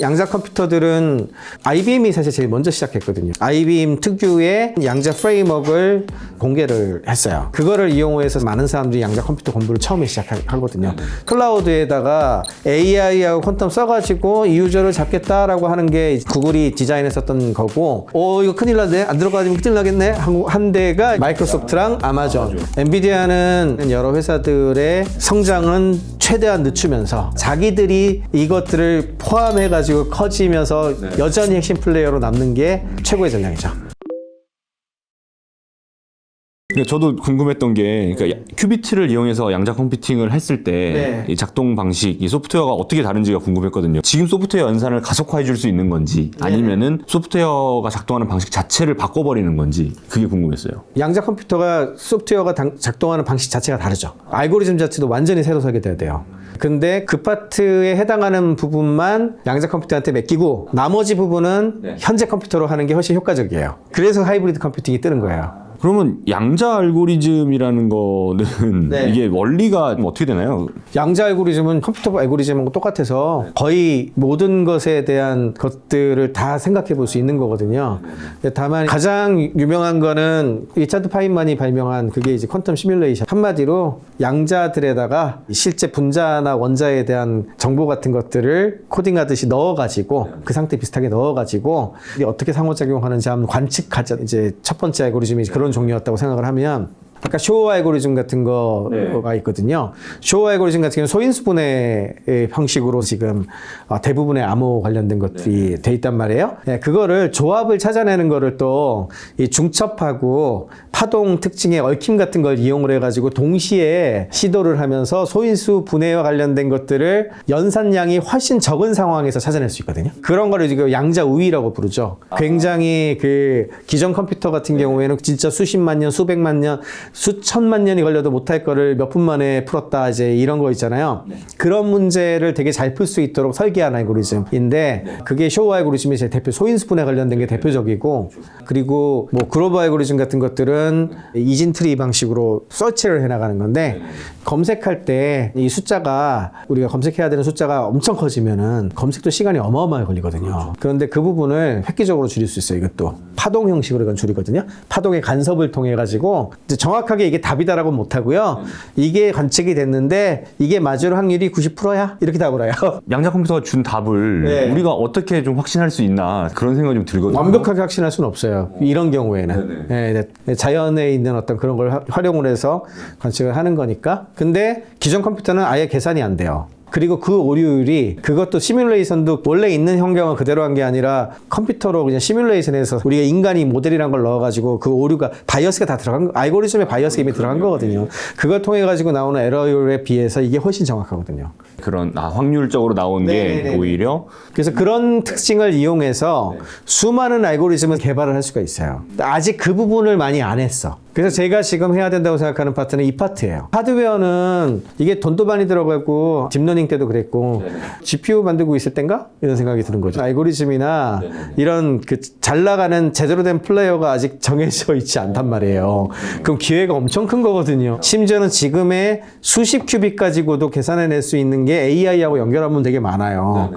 양자 컴퓨터들은 IBM이 사실 제일 먼저 시작했거든요. IBM 특유의 양자 프레임워크를 공개를 했어요. 그거를 이용해서 많은 사람들이 양자 컴퓨터 공부를 처음에 시작하거든요. 클라우드에다가 AI하고 퀀텀 써가지고 이 유저를 잡겠다라고 하는 게 구글이 디자인했었던 거고, 어 이거 큰일 나네, 안 들어가면 큰일 나겠네 한- 한 대가 마이크로소프트랑 아마존. 엔비디아는 여러 회사들의 성장은 최대한 늦추면서 자기들이 이것들을 포함해가지고 커지면서 여전히 핵심 플레이어로 남는 게 최고의 전략이죠. 그러니까 저도 궁금했던 게 그러니까 큐비트를 이용해서 양자 컴퓨팅을 했을 때 네. 이 작동 방식, 이 소프트웨어가 어떻게 다른지가 궁금했거든요. 지금 소프트웨어 연산을 가속화해 줄 수 있는 건지 아니면은 소프트웨어가 작동하는 방식 자체를 바꿔 버리는 건지 그게 궁금했어요. 양자 컴퓨터가 소프트웨어가 당- 작동하는 방식 자체가 다르죠. 알고리즘 자체도 완전히 새로 설계돼야 돼요. 근데 그 파트에 해당하는 부분만 양자 컴퓨터한테 맡기고 나머지 부분은 현재 컴퓨터로 하는 게 훨씬 효과적이에요. 그래서 하이브리드 컴퓨팅이 뜨는 거예요. 그러면 양자 알고리즘이라는 거는 네. 이게 원리가 좀 어떻게 되나요? 양자 알고리즘은 컴퓨터 알고리즘하고 똑같아서 거의 모든 것에 대한 것들을 다 생각해 볼 수 있는 거거든요. 근데 다만 가장 유명한 거는 리차드 파인만이 발명한 그게 이제 퀀텀 시뮬레이션. 한마디로 양자들에다가 실제 분자나 원자에 대한 정보 같은 것들을 코딩하듯이 넣어가지고 그 상태 비슷하게 넣어가지고 이게 어떻게 상호작용하는지 한번 관측하자. 이제 첫 번째 알고리즘이 그런 종류였다고 생각을 하면 아까 쇼 알고리즘 같은 거가 있거든요. 쇼 알고리즘 같은 경우는 소인수분해 형식으로 지금 어, 대부분의 암호 관련된 것들이 돼 있단 말이에요. 네, 그거를 조합을 찾아내는 거를 또 이 중첩하고 파동 특징의 얽힘 같은 걸 이용을 해가지고 동시에 시도를 하면서 소인수 분해와 관련된 것들을 연산량이 훨씬 적은 상황에서 찾아낼 수 있거든요. 그런 거를 지금 양자 우위라고 부르죠. 굉장히 그 기존 컴퓨터 같은 경우에는 진짜 수십만 년, 수백만 년, 수천만 년이 걸려도 못할 거를 몇 분 만에 풀었다 이제 이런 거 있잖아요. 그런 문제를 되게 잘 풀 수 있도록 설계한 알고리즘인데 그게 쇼 알고리즘이 제 대표 소인수 분해 관련된 게 대표적이고 그리고 뭐 그로버 알고리즘 같은 것들은 이진 트리 방식으로 서치를 해 나가는 건데 검색할 때 이 숫자가 우리가 검색해야 되는 숫자가 엄청 커지면은 검색도 시간이 어마어마하게 걸리거든요. 그런데 그 부분을 획기적으로 줄일 수 있어요. 이것도 파동 형식으로 이건 줄이거든요. 파동의 간섭을 통해 가지고 이제 정확하게 이게 답이다라고 못 하고요. 이게 관측이 됐는데 이게 맞을 확률이 90%야 이렇게 답을 해요. 양자 컴퓨터가 준 답을 네. 우리가 어떻게 좀 확신할 수 있나 그런 생각이 좀 들거든요. 완벽하게 확신할 수는 없어요. 이런 경우에는 네, 네. 자연에 있는 어떤 그런 걸 하- 활용을 해서 관측을 하는 거니까. 근데 기존 컴퓨터는 아예 계산이 안 돼요. 그리고 그 오류율이 그것도 시뮬레이션도 원래 있는 환경을 그대로 한 게 아니라 컴퓨터로 그냥 시뮬레이션해서 우리가 인간이 모델이란 걸 넣어가지고 그 오류가 바이어스가 다 들어간 거- 알고리즘에 바이어스가 이미 들어간 거거든요. 그걸 통해 가지고 나오는 에러율에 비해서 이게 훨씬 정확하거든요. 그런 아, 확률적으로 나온 게 네네네. 오히려 그래서 그런 특징을 이용해서 수많은 알고리즘을 개발을 할 수가 있어요. 아직 그 부분을 많이 안 했어. 그래서 제가 지금 해야 된다고 생각하는 파트는 이 파트예요. 하드웨어는 이게 돈도 많이 들어가고 딥러닝 때도 그랬고 GPU 만들고 있을 땐가 이런 생각이 드는 거죠. 알고리즘이나 이런 그 잘 나가는 제대로 된 플레이어가 아직 정해져 있지 않단 말이에요. 그럼 기회가 엄청 큰 거거든요. 심지어는 지금의 수십 큐빅 가지고도 계산해낼 수 있는 게 AI하고 연결하면 되게 많아요.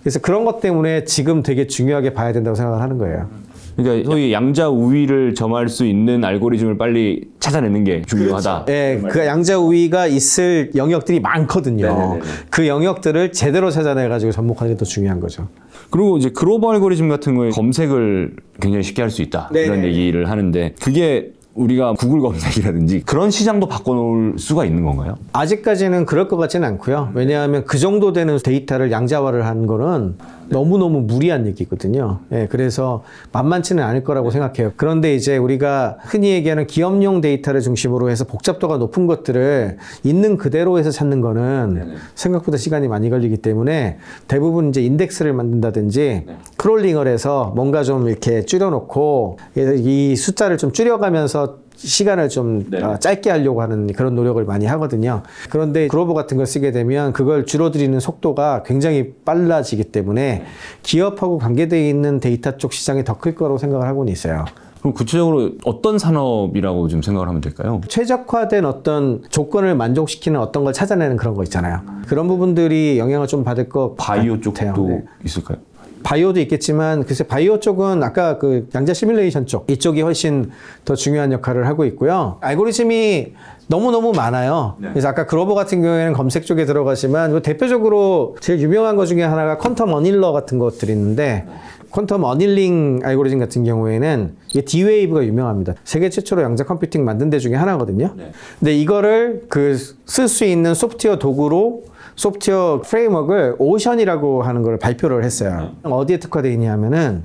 그래서 그런 것 때문에 지금 되게 중요하게 봐야 된다고 생각을 하는 거예요. 그러니까 소위 양자 우위를 점할 수 있는 알고리즘을 빨리 찾아내는 게 중요하다. 예, 그 양자 우위가 있을 영역들이 많거든요. 그 영역들을 제대로 찾아내가지고 접목하는 게 더 중요한 거죠. 그리고 이제 글로벌 알고리즘 같은 거에 검색을 굉장히 쉽게 할 수 있다 네네. 이런 얘기를 하는데 그게 우리가 구글 검색이라든지 그런 시장도 바꿔놓을 수가 있는 건가요? 아직까지는 그럴 것 같지는 않고요. 왜냐하면 그 정도 되는 데이터를 양자화를 한 거는 너무너무 무리한 얘기거든요. 예, 그래서 만만치는 않을 거라고 생각해요. 그런데 이제 우리가 흔히 얘기하는 기업용 데이터를 중심으로 해서 복잡도가 높은 것들을 있는 그대로 해서 찾는 거는 생각보다 시간이 많이 걸리기 때문에 대부분 이제 인덱스를 만든다든지 크롤링을 해서 뭔가 좀 이렇게 줄여놓고 이 숫자를 좀 줄여가면서 시간을 좀 어, 짧게 하려고 하는 그런 노력을 많이 하거든요. 그런데 그로버 같은 걸 쓰게 되면 그걸 줄어들이는 속도가 굉장히 빨라지기 때문에 기업하고 관계되어 있는 데이터 쪽 시장이 더 클 거라고 생각을 하고는 있어요. 그럼 구체적으로 어떤 산업이라고 좀 생각을 하면 될까요? 최적화된 어떤 조건을 만족시키는 어떤 걸 찾아내는 그런 거 있잖아요. 그런 부분들이 영향을 좀 받을 것 바이오 같아요. 쪽도 네. 있을까요? 바이오도 있겠지만 글쎄 바이오 쪽은 아까 그 양자 시뮬레이션 쪽 이쪽이 훨씬 더 중요한 역할을 하고 있고요. 알고리즘이 너무 너무 많아요. 그래서 아까 그로버 같은 경우에는 검색 쪽에 들어가지만 뭐 대표적으로 제일 유명한 것 중에 하나가 퀀텀 어닐러 같은 것들이 있는데 퀀텀 어닐링 알고리즘 같은 경우에는 이게 D-Wave가 유명합니다. 세계 최초로 양자 컴퓨팅 만든 데 중에 하나거든요. 근데 이거를 그 쓸 수 있는 소프트웨어 도구로 소프트웨어 프레임워크를 오션이라고 하는 걸 발표를 했어요. 어디에 특화되어 있냐 하면은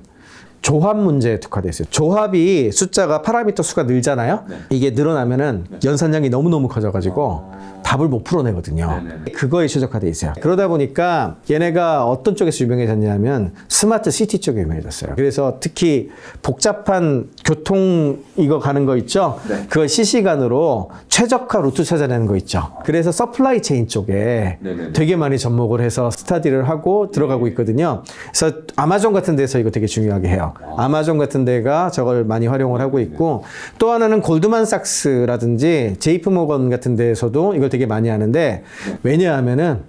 조합 문제에 특화되어 있어요. 조합이 숫자가 파라미터 수가 늘잖아요. 이게 늘어나면은 연산량이 너무너무 커져가지고 답을 못 풀어내거든요. 그거에 최적화되어 있어요. 그러다 보니까 얘네가 어떤 쪽에서 유명해졌냐면 스마트 시티 쪽에 유명해졌어요. 그래서 특히 복잡한 교통 이거 가는 거 있죠? 그걸 실시간으로 최적화 루트 찾아내는 거 있죠. 그래서 서플라이 체인 쪽에 네네네. 되게 많이 접목을 해서 스타디를 하고 들어가고 있거든요. 그래서 아마존 같은 데서 이거 되게 중요하게 해요. 아마존 같은 데가 저걸 많이 활용을 하고 있고 또 하나는 골드만삭스라든지 제이프 모건 같은 데에서도 이걸 되게 많이 하는데 왜냐하면은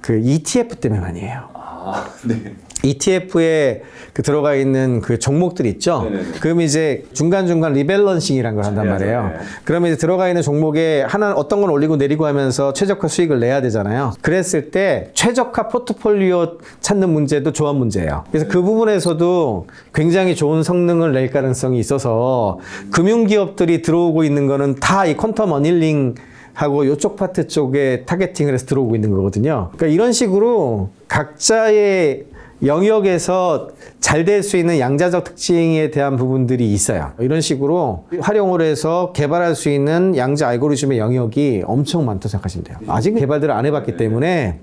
그 ETF 때문에 많이 해요. 아, 네. ETF에 그 들어가 있는 그 종목들 있죠. 네네네. 그럼 이제 중간 중간 리밸런싱이라는 걸 한단. 말이에요. 네. 그러면 이제 들어가 있는 종목에 하나 어떤 건 올리고 내리고 하면서 최적화 수익을 내야 되잖아요. 그랬을 때 최적화 포트폴리오 찾는 문제도 조합 문제예요. 그래서 그 부분에서도 굉장히 좋은 성능을 낼 가능성이 있어서 금융기업들이 들어오고 있는 거는 다 이 퀀텀 어닐링 하고 이쪽 파트 쪽에 타겟팅을 해서 들어오고 있는 거거든요. 그러니까 이런 식으로 각자의 영역에서 잘 될 수 있는 양자적 특징에 대한 부분들이 있어요. 이런 식으로 활용을 해서 개발할 수 있는 양자 알고리즘의 영역이 엄청 많다고 생각하시면 돼요. 아직 개발들을 안 해봤기 때문에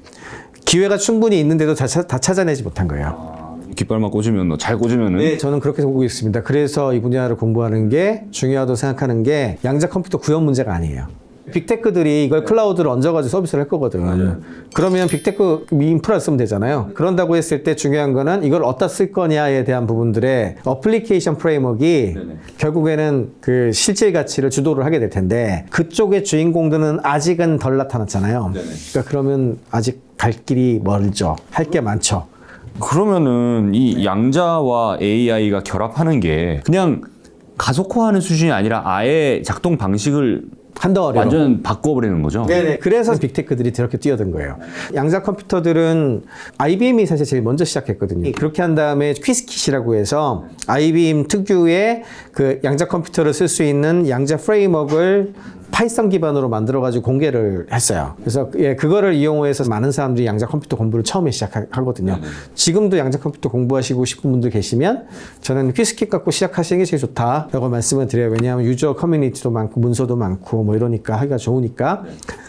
기회가 충분히 있는데도 다, 찾- 다 찾아내지 못한 거예요. 깃발만 꽂으면 뭐잘 꽂으면은 네, 저는 그렇게 보고 있습니다. 그래서 이 분야를 공부하는 게 중요하다고 생각하는 게 양자 컴퓨터 구현 문제가 아니에요. 빅테크들이 이걸 클라우드로 얹어가지고 서비스를 할 거거든. 그러면 빅테크 인프라를 쓰면 되잖아요. 그런다고 했을 때 중요한 거는 이걸 어디다 쓸 거냐에 대한 부분들의 어플리케이션 프레임워크가 결국에는 그 실질 가치를 주도를 하게 될 텐데 그쪽의 주인공들은 아직은 덜 나타났잖아요. 그러니까 그러면 아직 갈 길이 멀죠. 할 게 많죠. 그러면은 이 양자와 AI가 결합하는 게 그냥 가속화하는 수준이 아니라 아예 작동 방식을 한 덩어리로. 완전 바꿔버리는 거죠. 네네. 그래서 빅테크들이 저렇게 뛰어든 거예요. 양자 컴퓨터들은 IBM이 사실 제일 먼저 시작했거든요. 그렇게 한 다음에 퀴스킷이라고 해서 IBM 특유의 그 양자 컴퓨터를 쓸 수 있는 양자 프레임워크를 파이썬 기반으로 만들어가지고 공개를 했어요. 그래서 예, 그거를 이용해서 많은 사람들이 양자 컴퓨터 공부를 처음에 시작하거든요. 지금도 양자 컴퓨터 공부하시고 싶은 분들 계시면 저는 퀴스킷 갖고 시작하시는 게 제일 좋다라고 말씀을 드려요. 왜냐하면 유저 커뮤니티도 많고 문서도 많고 뭐 이러니까 하기가 좋으니까.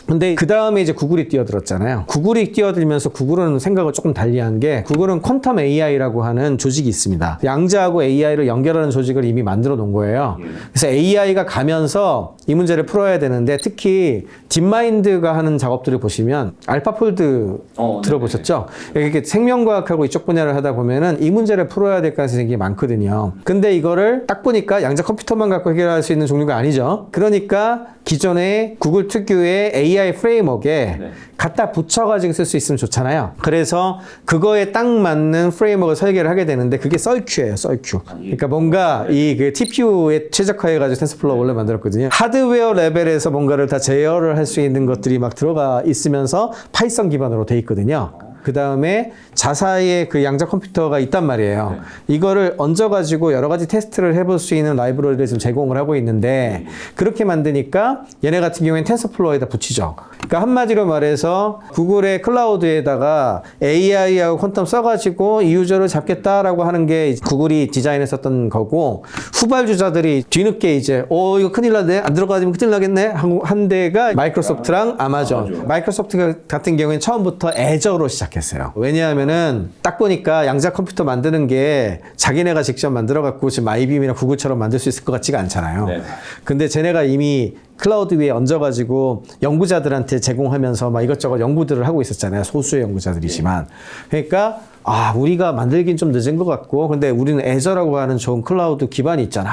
근데 그 다음에 이제 구글이 뛰어들었잖아요. 구글이 뛰어들면서 구글은 생각을 조금 달리한 게 구글은 퀀텀 AI라고 하는 조직이 있습니다. 양자하고 AI를 연결하는 조직을 이미 만들어 놓은 거예요. 그래서 AI가 가면서 이 문제를 풀어야 되는데 특히 딥마인드가 하는 작업들을 보시면 알파폴드 어, 들어보셨죠? 이렇게 생명과학하고 이쪽 분야를 하다 보면은 이 문제를 풀어야 될 가능성이 많거든요. 근데 이거를 딱 보니까 양자 컴퓨터만 갖고 해결할 수 있는 종류가 아니죠. 그러니까 기존의 구글 특유의 AI 프레임워크에 갖다 붙여가지고 쓸 수 있으면 좋잖아요. 그래서 그거에 딱 맞는 프레임워크를 설계를 하게 되는데 그게 썰큐예요, 썰큐. 그러니까 뭔가 이 그 TPU에 최적화해가지고 텐서플로우 원래 만들었거든요. 하드웨어 레벨에서 뭔가를 다 제어를 할 수 있는 것들이 막 들어가 있으면서 파이썬 기반으로 돼 있거든요. 그 다음에 자사의 그 양자 컴퓨터가 있단 말이에요. 이거를 얹어가지고 여러 가지 테스트를 해볼 수 있는 라이브러리를 지금 제공을 하고 있는데 그렇게 만드니까 얘네 같은 경우에는 텐서플로어에다 붙이죠. 그러니까 한마디로 말해서 구글의 클라우드에다가 AI하고 퀀텀 써가지고 이 유저를 잡겠다라고 하는 게 구글이 디자인했었던 거고 후발주자들이 뒤늦게 이제 어 이거 큰일 나네 안 들어가면 큰일 나겠네 한 데가 마이크로소프트랑 아마존. 마이크로소프트 같은 경우에는 처음부터 애저로 시작 했어요. 왜냐하면은 딱 보니까 양자 컴퓨터 만드는 게 자기네가 직접 만들어 갖고 지금 IBM이나 구글처럼 만들 수 있을 것 같지가 않잖아요. 네. 근데 쟤네가 이미 클라우드 위에 얹어가지고 연구자들한테 제공하면서 막 이것저것 연구들을 하고 있었잖아요. 소수의 연구자들이지만. 그러니까 아, 우리가 만들긴 좀 늦은 것 같고, 근데 우리는 애저라고 하는 좋은 클라우드 기반이 있잖아.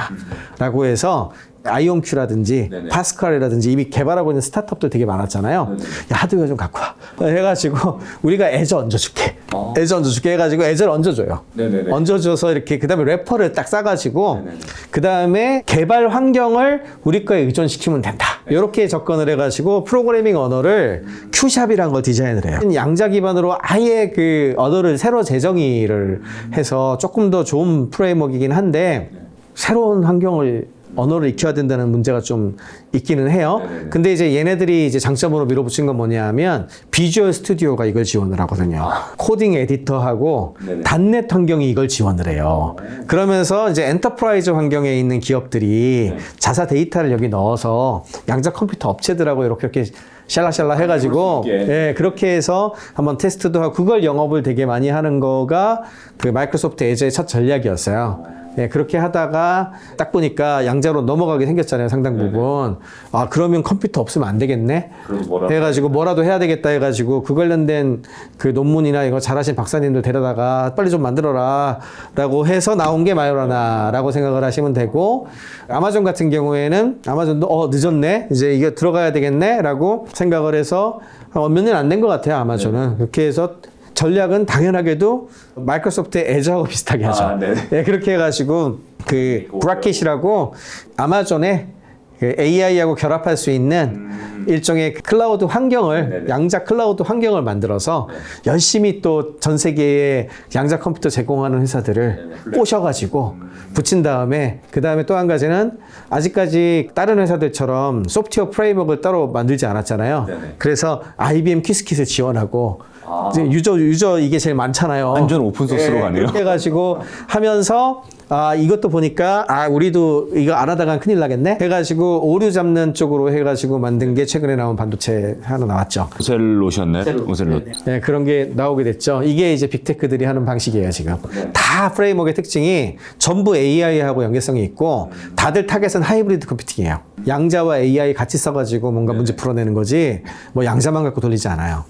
라고 해서 아이온큐라든지 네네. 파스칼이라든지 이미 개발하고 있는 스타트업들 되게 많았잖아요. 야, 하드웨어 좀 갖고 와. 해가지고 우리가 애저 얹어줄게. 어. 애저 얹어줄게 해가지고 애저를 얹어줘요. 네네네. 얹어줘서 이렇게 그 다음에 래퍼를 딱 싸가지고 네네네. 그 다음에 개발 환경을 우리 거에 의존시키면 된다. 이렇게 접근을 해가지고 프로그래밍 언어를 큐샵이라는 걸 디자인을 해요. 양자 기반으로 아예 그 언어를 새로 재정의를 해서 조금 더 좋은 프레임워크이긴 한데 새로운 환경을 언어를 익혀야 된다는 문제가 좀 있기는 해요. 네네네. 근데 이제 얘네들이 이제 장점으로 밀어붙인 건 뭐냐면 비주얼 스튜디오가 이걸 지원을 하거든요. 코딩 에디터하고 네네. 단넷 환경이 이걸 지원을 해요. 그러면서 이제 엔터프라이즈 환경에 있는 기업들이 자사 데이터를 여기 넣어서 양자 컴퓨터 업체들하고 이렇게 이렇게 샬라샬라 해가지고 볼수 있게. 예, 그렇게 해서 한번 테스트도 하고 그걸 영업을 되게 많이 하는 거가 그 마이크로소프트 애저의 첫 전략이었어요. 예, 그렇게 하다가 딱 보니까 양자로 넘어가게 생겼잖아요, 상당 부분. 아, 그러면 컴퓨터 없으면 안 되겠네? 그래서 뭐라 해가지고 뭐라도 해야 되겠다 해가지고 그 관련된 그 논문이나 이거 잘하신 박사님들 데려다가 빨리 좀 만들어라 라고 해서 나온 게 마요라나 라고 생각을 하시면 되고 아마존 같은 경우에는 아마존도 어 늦었네? 이제 이게 들어가야 되겠네? 라고 생각을 해서 몇 년 안 된 것 같아요 아마존은. 그렇게 해서 전략은 당연하게도 마이크로소프트의 애저하고 비슷하게 하죠. 아, 네네. 예, 그렇게 해가지고 그 브라켓이라고 아마존에 그 AI하고 결합할 수 있는 일종의 그 클라우드 환경을 음. 네네. 네. 양자 클라우드 환경을 만들어서 열심히 또 전 세계에 양자 컴퓨터 제공하는 회사들을 네네. 꼬셔가지고 붙인 다음에 그 다음에 또 한 가지는 아직까지 다른 회사들처럼 소프트웨어 프레임워크를 따로 만들지 않았잖아요. 네네. 그래서 IBM 퀴즈킷을 지원하고 아. 유저 유저 이게 제일 많잖아요. 완전 오픈 소스로 가네요. 그렇게 해가지고 하면서 아 이것도 보니까 아 우리도 이거 안 하다간 큰일 나겠네 해가지고 오류 잡는 쪽으로 해가지고 만든 게 최근에 나온 반도체 하나 나왔죠. 오셀롯이었나요? 오셀롯. 네, 그런 게 나오게 됐죠. 이게 이제 빅테크들이 하는 방식이에요, 지금. 다 프레임워크의 특징이 전부 AI하고 연계성이 있고 다들 타겟은 하이브리드 컴퓨팅이에요. 양자와 AI 같이 써가지고 뭔가 문제 풀어내는 거지 뭐 양자만 갖고 돌리지 않아요.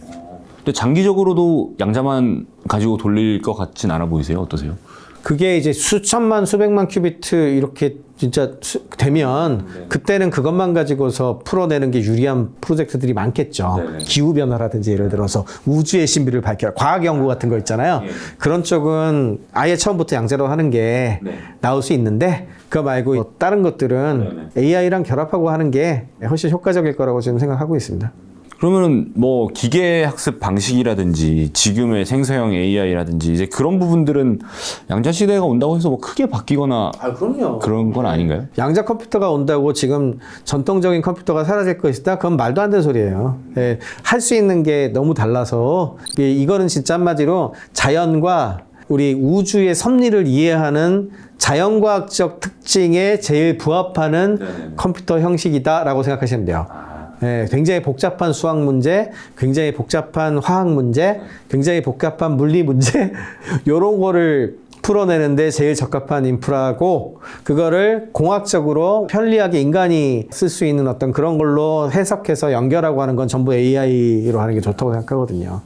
근데 장기적으로도 양자만 가지고 돌릴 것 같진 않아 보이세요? 어떠세요? 그게 이제 수천만 수백만 큐비트 이렇게 진짜 수- 되면 그때는 그것만 가지고서 풀어내는 게 유리한 프로젝트들이 많겠죠. 네네. 기후 변화라든지 예를 들어서 우주의 신비를 밝혀라. 과학 연구 같은 거 있잖아요. 예. 그런 쪽은 아예 처음부터 양자로 하는 게 네. 나올 수 있는데 그거 말고 뭐 다른 것들은 AI랑 결합하고 하는 게 훨씬 효과적일 거라고 저는 생각하고 있습니다. 그러면은 뭐 기계 학습 방식이라든지 지금의 생성형 AI라든지 이제 그런 부분들은 양자 시대가 온다고 해서 뭐 크게 바뀌거나 아, 그럼요. 그런 건 아닌가요? 양자 컴퓨터가 온다고 지금 전통적인 컴퓨터가 사라질 것이다? 그건 말도 안 되는 소리예요. 예, 할 수 있는 게 너무 달라서 이- 이거는 진짜 한마디로 자연과 우리 우주의 섭리를 이해하는 자연과학적 특징에 제일 부합하는 네네. 컴퓨터 형식이다라고 생각하시면 돼요. 예, 굉장히 복잡한 수학 문제, 굉장히 복잡한 화학 문제, 굉장히 복잡한 물리 문제, 요런 거를 풀어내는데 제일 적합한 인프라고, 그거를 공학적으로 편리하게 인간이 쓸 수 있는 어떤 그런 걸로 해석해서 연결하고 하는 건 전부 AI로 하는 게 좋다고 생각하거든요.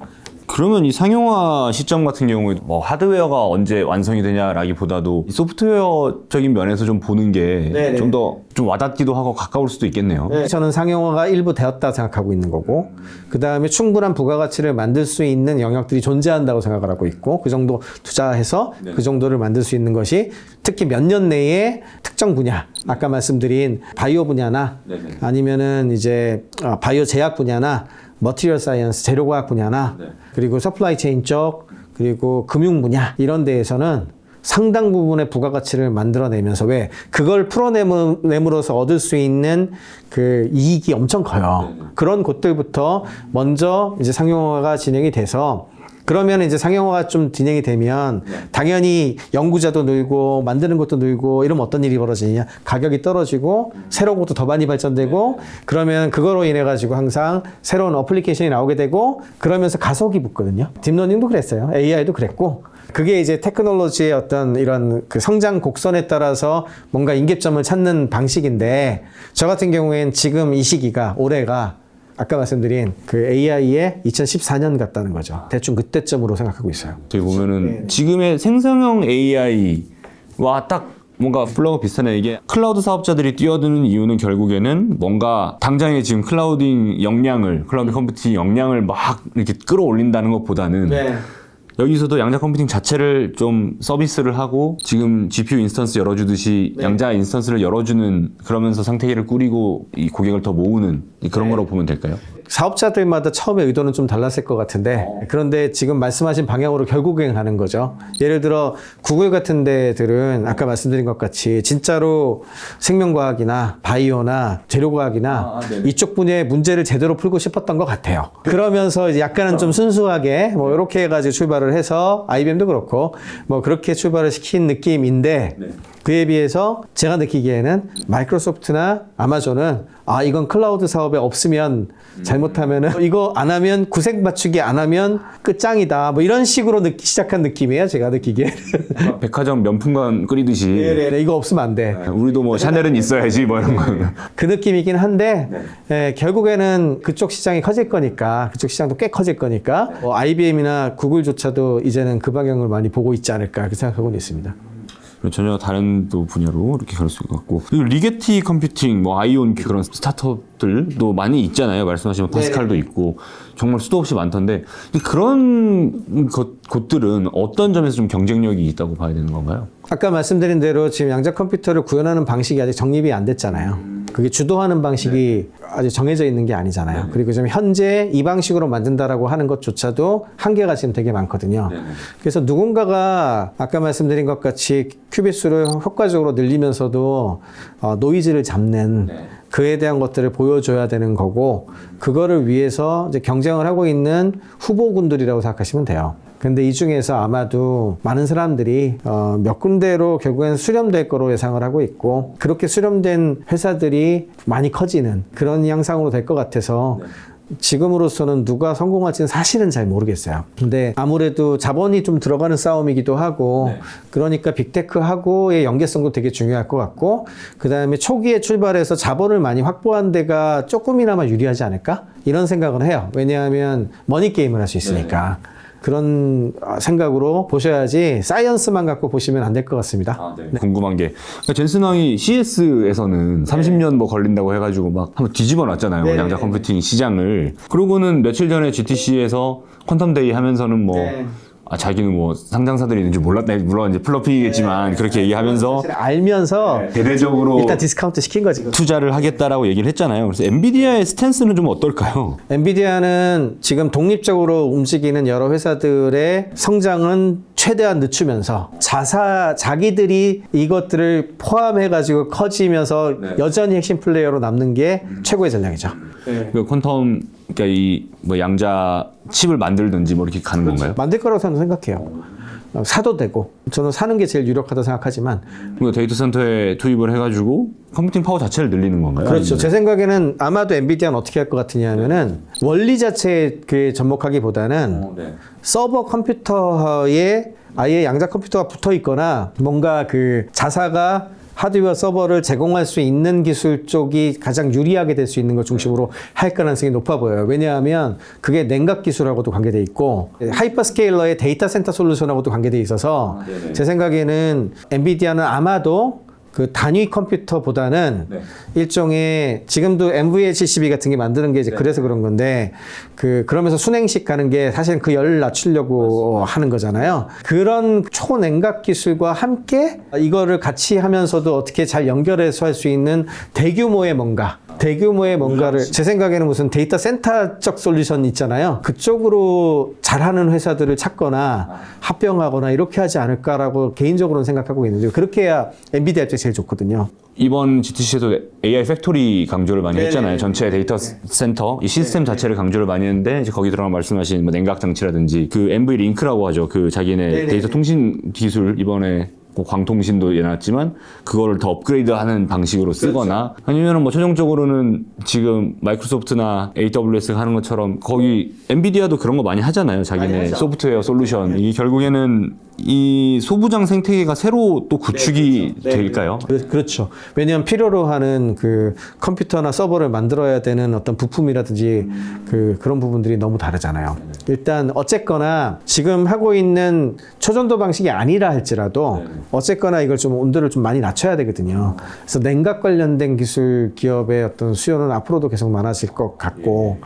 그러면 이 상용화 시점 같은 경우에 뭐 하드웨어가 언제 완성이 되냐라기보다도 이 소프트웨어적인 면에서 좀 보는 게 네네. 좀더좀 와닿기도 하고 가까울 수도 있겠네요. 저는 상용화가 일부 되었다 생각하고 있는 거고, 그 다음에 충분한 부가가치를 만들 수 있는 영역들이 존재한다고 생각을 하고 있고, 그 정도 투자해서 네. 그 정도를 만들 수 있는 것이 특히 몇 년 내에 특정 분야, 아까 말씀드린 바이오 분야나 네 네. 아니면은 이제 어, 바이오 제약 분야나 머티리얼 사이언스 재료과학 분야나 네. 그리고 서플라이 체인 쪽 그리고 금융 분야 이런 데에서는 상당 부분의 부가가치를 만들어내면서 왜 그걸 풀어내므로써 얻을 수 있는 그 이익이 엄청 커요. 그런 곳들부터 먼저 이제 상용화가 진행이 돼서 그러면 이제 상용화가 좀 진행이 되면 당연히 연구자도 늘고 만드는 것도 늘고 이러면 어떤 일이 벌어지냐? 가격이 떨어지고 새로운 것도 더 많이 발전되고 그러면 그거로 인해 가지고 항상 새로운 어플리케이션이 나오게 되고 그러면서 가속이 붙거든요. 딥러닝도 그랬어요. AI도 그랬고 그게 이제 테크놀로지의 어떤 이런 그 성장 곡선에 따라서 뭔가 인계점을 찾는 방식인데 저 같은 경우엔 지금 이 시기가 올해가 아까 말씀드린 그 AI의 2014년 같다는 거죠. 대충 그때쯤으로 생각하고 있어요. 저기 보면은 지금의 생성형 AI와 딱 뭔가 플러그 비슷하네 이게 클라우드 사업자들이 뛰어드는 이유는 결국에는 뭔가 당장의 지금 클라우딩 역량을 클라우드 컴퓨팅 역량을 막 이렇게 끌어올린다는 것보다는 여기서도 양자 컴퓨팅 자체를 좀 서비스를 하고 지금 GPU 인스턴스 열어주듯이 양자 인스턴스를 열어주는 그러면서 상태계를 꾸리고 이 고객을 더 모으는 그런 거라고 보면 될까요? 사업자들마다 처음에 의도는 좀 달랐을 것 같은데 그런데 지금 말씀하신 방향으로 결국엔 가는 거죠. 예를 들어 구글 같은 데들은 아까 말씀드린 것 같이 진짜로 생명과학이나 바이오나 재료과학이나 이쪽 분야의 문제를 제대로 풀고 싶었던 것 같아요. 그러면서 이제 약간은 좀 순수하게 뭐 이렇게 해가지고 출발을 해서 IBM도 그렇고 뭐 그렇게 출발을 시킨 느낌인데 그에 비해서 제가 느끼기에는 마이크로소프트나 아마존은 아 이건 클라우드 사업에 없으면 잘못하면은 이거 안 하면 구색 맞추기 안 하면 끝장이다 뭐 이런 식으로 느- 시작한 느낌이에요 제가 느끼기에 백화점 명품관 끓이듯이 네, 이거 없으면 안 돼. 우리도 뭐 샤넬은 있어야지 뭐 이런 거. 그 느낌이긴 한데 예, 결국에는 그쪽 시장이 커질 거니까 그쪽 시장도 꽤 커질 거니까 뭐 IBM이나 구글조차도 이제는 그 방향을 많이 보고 있지 않을까 그렇게 생각하고는 있습니다. 전혀 다른 또 분야로 이렇게 갈 수 있고 그리고 리게티 컴퓨팅, 뭐 아이온 그런 스타트업들도 많이 있잖아요. 말씀하신 파스칼도 있고 정말 수도 없이 많던데 그런 것, 곳들은 어떤 점에서 좀 경쟁력이 있다고 봐야 되는 건가요? 아까 말씀드린 대로 지금 양자 컴퓨터를 구현하는 방식이 아직 정립이 안 됐잖아요. 그게 주도하는 방식이 아직 정해져 있는 게 아니잖아요. 그리고 지금 현재 이 방식으로 만든다라고 하는 것조차도 한계가 지금 되게 많거든요. 그래서 누군가가 아까 말씀드린 것 같이 큐빗 수를 효과적으로 늘리면서도 어, 노이즈를 잡는 그에 대한 것들을 보여줘야 되는 거고 그거를 위해서 이제 경쟁을 하고 있는 후보군들이라고 생각하시면 돼요. 근데 이 중에서 아마도 많은 사람들이 어, 몇 군데로 결국엔 수렴될 거로 예상을 하고 있고 그렇게 수렴된 회사들이 많이 커지는 그런 양상으로 될 것 같아서 지금으로서는 누가 성공할지는 사실은 잘 모르겠어요. 근데 아무래도 자본이 좀 들어가는 싸움이기도 하고 그러니까 빅테크하고의 연계성도 되게 중요할 것 같고 그 다음에 초기에 출발해서 자본을 많이 확보한 데가 조금이나마 유리하지 않을까 이런 생각은 해요. 왜냐하면 머니 게임을 할 수 있으니까. 그런 어, 생각으로 보셔야지 사이언스만 갖고 보시면 안 될 것 같습니다. 궁금한 게 그러니까 젠슨 왕이 CS에서는 30년 뭐 걸린다고 해가지고 막 한번 뒤집어 놨잖아요 네. 양자 컴퓨팅 시장을 그러고는 며칠 전에 GTC에서 퀀텀 데이 하면서는 뭐 네. 아, 자기는 뭐 상장사들이 있는지 몰랐다 물론 이제 플러피겠지만 그렇게 얘기하면서 사실 알면서 대대적으로 일단 디스카운트 시킨 거지. 투자를 하겠다라고 얘기를 했잖아요. 그래서 엔비디아의 스탠스는 좀 어떨까요? 엔비디아는 지금 독립적으로 움직이는 여러 회사들의 성장은 최대한 늦추면서 자사 자기들이 이것들을 포함해 가지고 커지면서 여전히 핵심 플레이어로 남는 게 최고의 전략이죠. 그 퀀텀 그러니까 이 뭐 양자 칩을 만들든지 뭐 이렇게 가는 건가요? 만들 거라고 저는 생각해요. 어, 사도 되고 저는 사는 게 제일 유력하다 생각하지만 그러니까 데이터 센터에 투입을 해가지고 컴퓨팅 파워 자체를 늘리는 건가요? 그렇죠. 제 생각에는 아마도 엔비디아는 어떻게 할 것 같으냐면은 원리 자체에 그 접목하기보다는 서버 컴퓨터에 아예 양자 컴퓨터가 붙어 있거나 뭔가 그 자사가 하드웨어 서버를 제공할 수 있는 기술 쪽이 가장 유리하게 될 수 있는 것 중심으로 할 가능성이 높아 보여요. 왜냐하면 그게 냉각 기술하고도 관계돼 있고 하이퍼스케일러의 데이터 센터 솔루션하고도 관계돼 있어서 제 생각에는 엔비디아는 아마도 그 단위 컴퓨터보다는 일종의 지금도 NVHCB 같은 게 만드는 게 이제 그래서 그런 건데 그 그러면서 순행식 가는 게 사실은 그 열을 낮추려고 하는 거잖아요. 그런 초냉각 기술과 함께 이거를 같이 하면서도 어떻게 잘 연결해서 할 수 있는 대규모의 뭔가 대규모의 뭔가를 제 생각에는 무슨 데이터 센터적 솔루션 있잖아요. 그쪽으로 잘하는 회사들을 찾거나 합병하거나 이렇게 하지 않을까라고 개인적으로는 생각하고 있는데 그렇게 해야 엔비디아 쪽이 제일 좋거든요. 이번 GTC에도 AI 팩토리 강조를 많이 했잖아요. 전체 데이터 센터 이 시스템 자체를 강조를 많이 했는데 이제 거기 들어가 말씀하신 뭐 냉각 장치라든지 그 NV 링크라고 하죠. 그 자기네 데이터 통신 기술 이번에 뭐 광통신도 해놨지만 그거를 더 업그레이드하는 방식으로 쓰거나 아니면은 뭐 최종적으로는 지금 마이크로소프트나 AWS가 하는 것처럼 거기 엔비디아도 그런 거 많이 하잖아요. 자기네 소프트웨어 솔루션. 이게 결국에는 이 소부장 생태계가 새로 또 구축이 될까요? 그- 그렇죠. 왜냐하면 필요로 하는 그 컴퓨터나 서버를 만들어야 되는 어떤 부품이라든지 그 그런 부분들이 너무 다르잖아요. 일단 어쨌거나 지금 하고 있는 초전도 방식이 아니라 할지라도 어쨌거나 이걸 좀 온도를 좀 많이 낮춰야 되거든요. 그래서 냉각 관련된 기술 기업의 어떤 수요는 앞으로도 계속 많아질 것 같고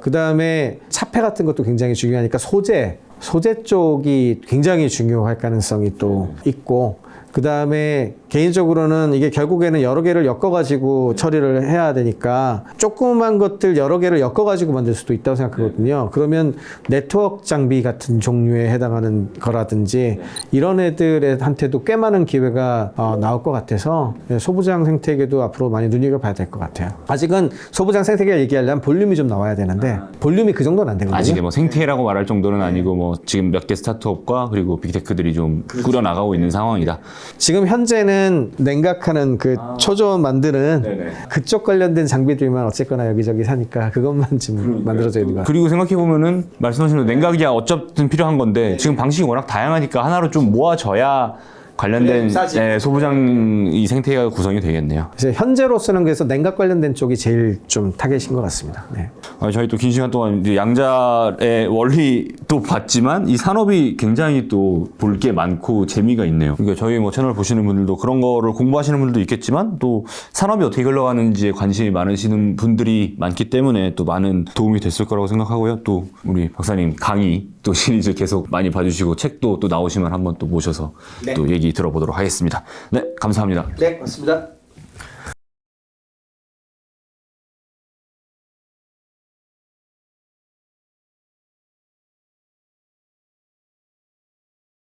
그 다음에 차폐 같은 것도 굉장히 중요하니까 소재 소재 쪽이 굉장히 중요할 가능성이 또 있고 그 다음에 개인적으로는 이게 결국에는 여러 개를 엮어가지고 처리를 해야 되니까 조그만 것들 여러 개를 엮어가지고 만들 수도 있다고 생각하거든요. 그러면 네트워크 장비 같은 종류에 해당하는 거라든지 이런 애들한테도 꽤 많은 기회가 어, 나올 것 같아서 예, 소부장 생태계도 앞으로 많이 눈여겨봐야 될 것 같아요. 아직은 소부장 생태계 얘기하려면 볼륨이 좀 나와야 되는데 볼륨이 그 정도는 안 되거든요. 아직 뭐 생태라고 말할 정도는 아니고 뭐 지금 몇 개 스타트업과 그리고 빅테크들이 좀 꾸려 나가고 있는 상황이다. 지금 현재는 냉각하는 그 초전 만드는 네네. 그쪽 관련된 장비들만 어쨌거나 여기저기 사니까 그것만 지금 만들어져 있는 것 같아요. 그리고 생각해 보면은 말씀하신 대로 냉각이 어쨌든 필요한 건데 지금 방식이 워낙 다양하니까 하나로 좀 모아져야 관련된 예, 소부장 이 생태계가 구성이 되겠네요. 그래서 현재로서는 그래서 냉각 관련된 쪽이 제일 좀 타겟인 것 같습니다. 네. 아, 저희 또 긴 시간 동안 이제 양자의 원리도 봤지만 이 산업이 굉장히 또 볼 게 많고 재미가 있네요. 그러니까 저희 뭐 채널 보시는 분들도 그런 거를 공부하시는 분들도 있겠지만 또 산업이 어떻게 흘러가는지에 관심이 많으시는 분들이 많기 때문에 또 많은 도움이 됐을 거라고 생각하고요. 또 우리 박사님 강의 또 시리즈 계속 많이 봐주시고 책도 또 나오시면 한번 또 모셔서 또 들어보도록 하겠습니다. 네, 감사합니다. 네, 맞습니다.